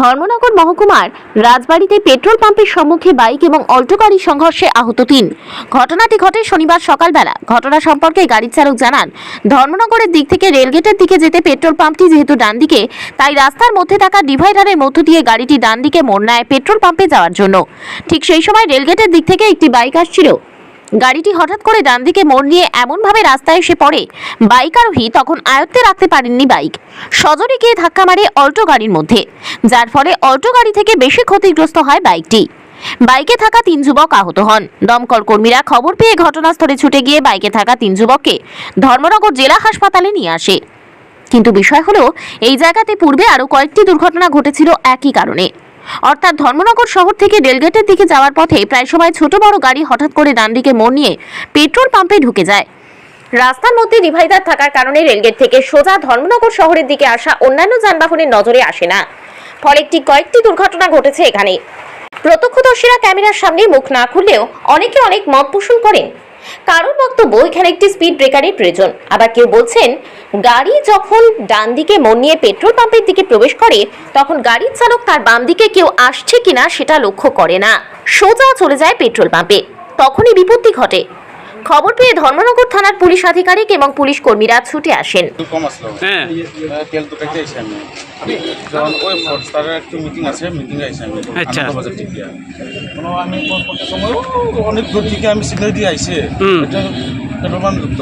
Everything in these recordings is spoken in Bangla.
ধর্মনগর মহকুমার রাজবাড়িতে পেট্রোল পাম্পের সম্মুখে বাইক এবং অল্টো গাড়ির সংঘর্ষে আহত তিন। ঘটনাটি ঘটে শনিবার সকালবেলা। ঘটনা সম্পর্কে গাড়ির চালক জানান, ধর্মনগরের দিক থেকে রেলগেটের দিকে যেতে পেট্রোল পাম্পটি যেহেতু ডান দিকে, তাই রাস্তার মধ্যে থাকা ডিভাইডারের মধ্য দিয়ে গাড়িটি ডান দিকে মোড় নেয় পেট্রোল পাম্পে যাওয়ার জন্য। ঠিক সেই সময় রেলগেটের দিক থেকে একটি বাইক আসছিল। গাড়িটি হঠাৎ করে ডান দিকে মোড় নিয়ে এমনভাবে রাস্তায় এসে পড়ে, বাইক আরোহী তখন আয়ত্তে রাখতে পারেননি বাইক। সজোরে গিয়ে ধাক্কা মারে অল্টো গাড়ির মধ্যে, যার ফলে অল্টো গাড়ি থেকে বেশি ক্ষতিগ্রস্ত হয় বাইকটি। বাইকে থাকা তিন যুবক আহত হন। দমকল কর্মীরা খবর পেয়ে ঘটনাস্থলে ছুটে গিয়ে বাইকে থাকা তিন যুবককে ধর্মনগর জেলা হাসপাতালে নিয়ে আসে। কিন্তু বিষয় হলো, এই জায়গাতে পূর্বে আরও কয়েকটি দুর্ঘটনা ঘটেছিল একই কারণে। অর্থাৎ ধর্মনগর শহর থেকে রেলগেটের দিকে যাওয়ার পথে প্রায় সময় ছোট বড় গাড়ি হঠাৎ করে ডান দিকে মোড় নিয়ে পেট্রোল পাম্পে ঢুকে যায়। রাস্তার মধ্যে ডিভাইডার থাকার কারণে রেলগেট থেকে সোজা ধর্মনগর শহরের দিকে আসা অন্যান্য যানবাহনের নজরে আসে না। ফলে একটি কয়েকটি দুর্ঘটনা ঘটেছে এখানে। প্রত্যক্ষদর্শীরা ক্যামেরার সামনে মুখ না খুললেও অনেকে অনেক মত পোষণ করেন। কারোর বক্তব্য? এখানে একটি স্পিড ব্রেকারের প্রয়োজন। আবার কেউ বলছেন, গাড়ি যখন ডান দিকে মন নিয়ে পেট্রোল পাম্পের দিকে প্রবেশ করে, তখন গাড়ির চালক তার বাম দিকে কেউ আসছে কিনা সেটা লক্ষ্য করে না। সোজা চলে যায় পেট্রোল পাম্পে তখনই বিপত্তি ঘটে। খবর পেয়ে ধর্মনগর থানার পুলিশ আধিকারিক এবং পুলিশ কর্মীরা ছুটে আসেন। একটু কম আসলো। হ্যাঁ। তেল তো কাছে আইসি আমি। যখন ওই ফোর্সটারের একটু মিটিং আছে মিটিং আইসি আমি। আচ্ছা। আনন্দবাজার থেকে আমি করতে সময় অনেক দূর থেকে আমি সিগন্যাল দিয়ে আইসি এটা পেট্রোল যুক্ত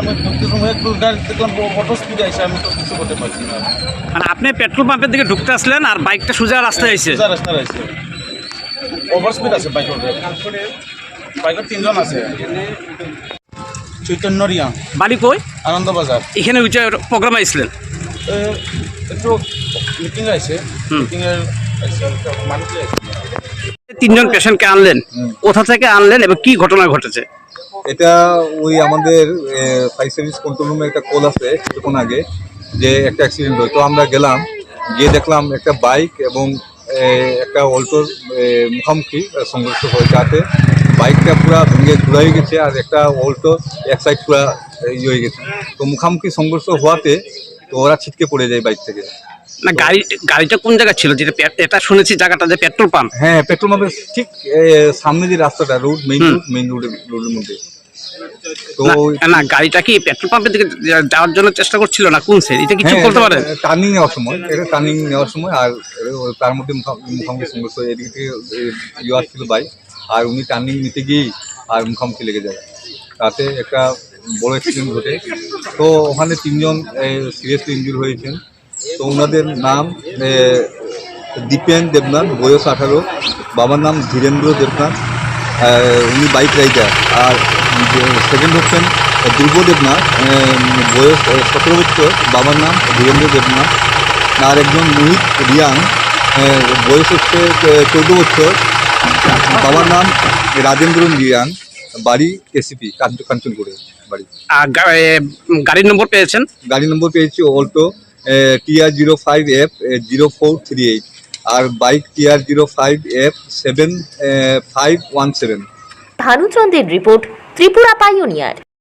আমি ঢুকতে সময় একটু গাড়ি দেখলাম অটো স্পিডে আইসি আমি তো কিছু করতে পারছি না। মানে আপনি পেট্রোল পাম্পের দিকে ঢুকতে আসলেন আর বাইকটা সোজা রাস্তায় আইছে। সোজা রাস্তায় আইসি ওভার স্পিড আছে বাইকের বাইকের তিনজন আছে। চৈতন্য রিয়া বাড়ি কই আনন্দবাজার এখানে উঠে প্রোগ্রাম আইছিলেন একটু মিটিং আছে। মানুষ তিনজন পেশেন্টকে আনলেন। কোথা থেকে আনলেন এবং কি ঘটনা ঘটেছে? এটা ওই আমাদের ফায়ার সার্ভিস কন্ট্রোল রুমে একটা কল আছে কিছুক্ষণ আগে যে একটা অ্যাক্সিডেন্ট হয়। তো আমরা গেলাম গিয়ে দেখলাম একটা বাইক এবং একটা অল্টোর মুখোমুখি সংঘর্ষ হয় যাতে বাইকটা পুরো ভেঙে ঘুরা হয়ে গেছে আর একটা অল্টো এক সাইড পুরো ইয়ে হয়ে গেছে। তো মুখামুখি সংঘর্ষ হওয়াতে তো ওরা ছিটকে পড়ে যায় বাইক থেকে। না গাড়ি গাড়িটা কোন জায়গায় ছিল? যেটা এটা শুনেছি জায়গাটা যে পেট্রোল পাম্প। হ্যাঁ পেট্রোল পাম্পের ঠিক সামনে যে রাস্তাটা রোড মেইন। রোড মেইন রোডের রোডের মধ্যে। তো না গাড়িটা কি পেট্রোল পাম্পের দিকে যাওয়ার জন্য চেষ্টা করছিল না কোন সাইড এটা কিছু বলতে পারেন? টার্নিং নেওয়ার সময় এটা টার্নিং নেওয়ার সময় আর তার মধ্যে মুখা- মুখোমুখি সংঘর্ষ হয়। এদিক থেকে আসছিল বাইক। আর উনি টার্নিং নিতে গিয়েই আর মুখোমুখি লেগে যায়। তাতে একটা বড় অ্যাক্সিডেন্ট ঘটে। তো ওখানে তিনজন সিরিয়াসলি ইঞ্জুর হয়েছেন। তো ওনাদের নাম দীপেন দেবনাথ, বয়স আঠারো। বাবার নাম ধীরেন্দ্র দেবনাথ। উনি বাইক রাইডার আর সেকেন্ড হচ্ছেন দুর্গ দেবনাথ। বয়স সতেরো বছর। বাবার নাম ধীরেন্দ্র দেবনাথ। আর একজন মোহিত রিয়াং। বয়স হচ্ছে চৌদ্দ বছর। বাবার নাম রাজেন্দ্র রিয়াং বাড়ি কেসিপি কাঞ্চনপুরে বাড়ি। গাড়ির নম্বর পেয়েছেন? গাড়ির নম্বর পেয়েছি Alto TR zero five F zero four three eight আর bike TR zero five F seven five one seven. ভানুচন্দ্রের report Tripura pioneer.